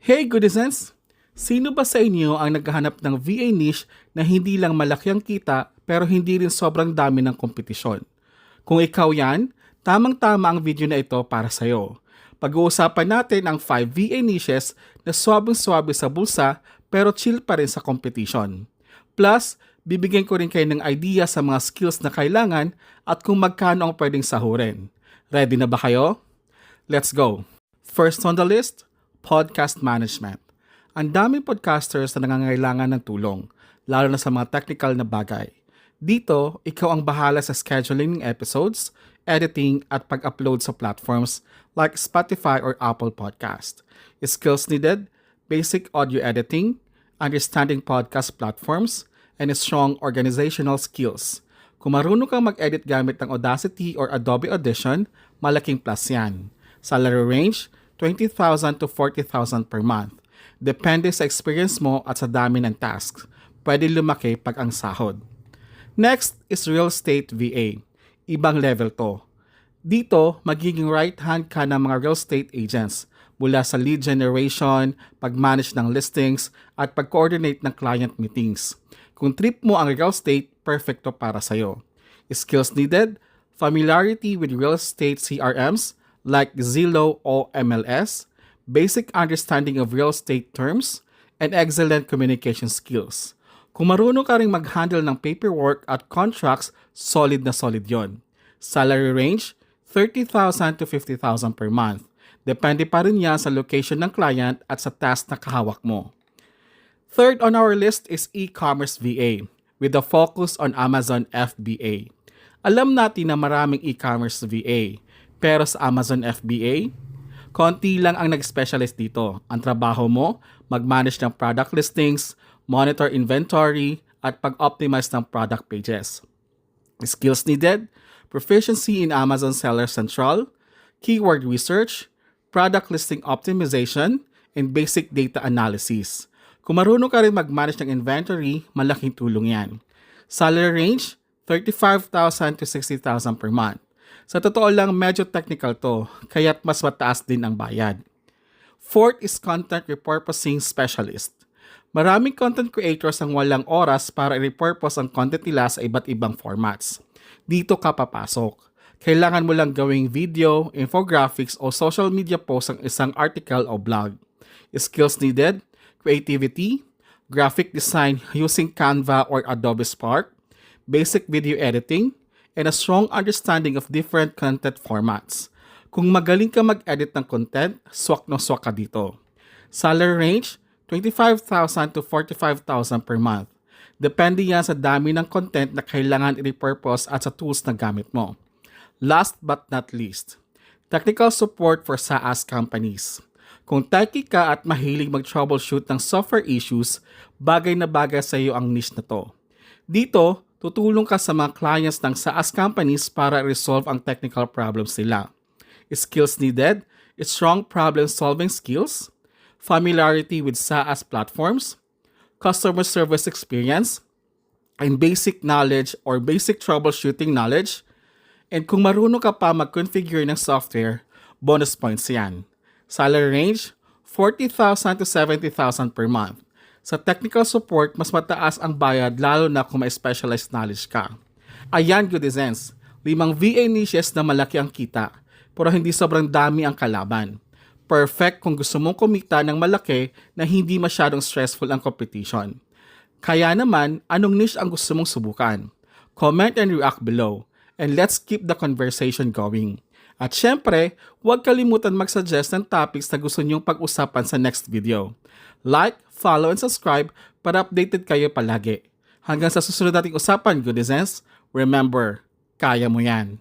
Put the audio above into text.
Hey goodisens! Sino ba sa inyo ang naghahanap ng VA niche na hindi lang malaki ang kita pero hindi rin sobrang dami ng kompetisyon? Kung ikaw yan, tamang-tama ang video na ito para sa'yo. Pag-uusapan natin ang 5 VA niches na swabing-swabe sa bulsa pero chill pa rin sa competition. Plus, bibigyan ko rin kayo ng idea sa mga skills na kailangan at kung magkano ang pwedeng sahurin. Ready na ba kayo? Let's go! First on the list, podcast management. Ang daming podcasters na nangangailangan ng tulong, lalo na sa mga technical na bagay. Dito, ikaw ang bahala sa scheduling ng episodes, editing at pag-upload sa platforms like Spotify or Apple Podcast. Skills needed, basic audio editing, understanding podcast platforms, and strong organizational skills. Kung marunong kang mag-edit gamit ng Audacity or Adobe Audition, malaking plus yan. Salary range, 20,000 to 40,000 per month. Depende sa experience mo at sa dami ng tasks. Pwede lumaki pag ang sahod. Next is real estate VA. Ibang level to. Dito, magiging right hand ka ng mga real estate agents mula sa lead generation, pag-manage ng listings, at pag-coordinate ng client meetings. Kung trip mo ang real estate, perfecto para sa'yo. Skills needed, familiarity with real estate CRMs like Zillow o MLS, basic understanding of real estate terms, and excellent communication skills. Kung marunong ka rin mag-handle ng paperwork at contracts, solid na solid yon. Salary range, 30,000 to 50,000 per month. Depende pa rin yan sa location ng client at sa task na kahawak mo. Third on our list is e-commerce VA with a focus on Amazon FBA. Alam natin na maraming e-commerce VA, pero sa Amazon FBA, konti lang ang nag-specialist dito. Ang trabaho mo, mag-manage ng product listings, monitor inventory, at pag-optimize ng product pages. Skills needed, proficiency in Amazon Seller Central, keyword research, product listing optimization, and basic data analysis. Kung marunong ka rin mag-manage ng inventory, malaking tulong yan. Salary range, 35,000 to 60,000 per month. Sa totoo lang, medyo technical to, kaya't mas mataas din ang bayad. Fourth is Content Repurposing Specialist. Maraming content creators ang walang oras para i-repurpose ang content nila sa iba't ibang formats. Dito ka papasok. Kailangan mo lang gawing video, infographics o social media post ang isang article o blog. Skills needed, creativity, graphic design using Canva or Adobe Spark, basic video editing, and a strong understanding of different content formats. Kung magaling ka mag-edit ng content, swak no swak ka dito. Salary range, 25,000 to 45,000 per month. Depende yan sa dami ng content na kailangan i-repurpose at sa tools na gamit mo. Last but not least, technical support for SaaS companies. Kung techie ka at mahilig mag-troubleshoot ng software issues, bagay na bagay sa iyo ang niche na to. Dito, tutulong ka sa mga clients ng SaaS companies para resolve ang technical problems nila. Skills needed, strong problem-solving skills, familiarity with SaaS platforms, customer service experience, and basic knowledge or basic troubleshooting knowledge. And kung marunong ka pa mag-configure ng software, bonus points yan. Salary range, 40,000 to 70,000 per month. Sa technical support, mas mataas ang bayad lalo na kung may specialized knowledge ka. Ayan, goodizens. Limang VA niches na malaki ang kita, pero hindi sobrang dami ang kalaban. Perfect kung gusto mong kumita ng malaki na hindi masyadong stressful ang competition. Kaya naman, anong niche ang gusto mong subukan? Comment and react below. And let's keep the conversation going. At syempre, huwag kalimutan mag-suggest ng topics na gusto nyong pag-usapan sa next video. Like, follow, and subscribe para updated kayo palagi. Hanggang sa susunod nating usapan, goodizens, remember, kaya mo yan.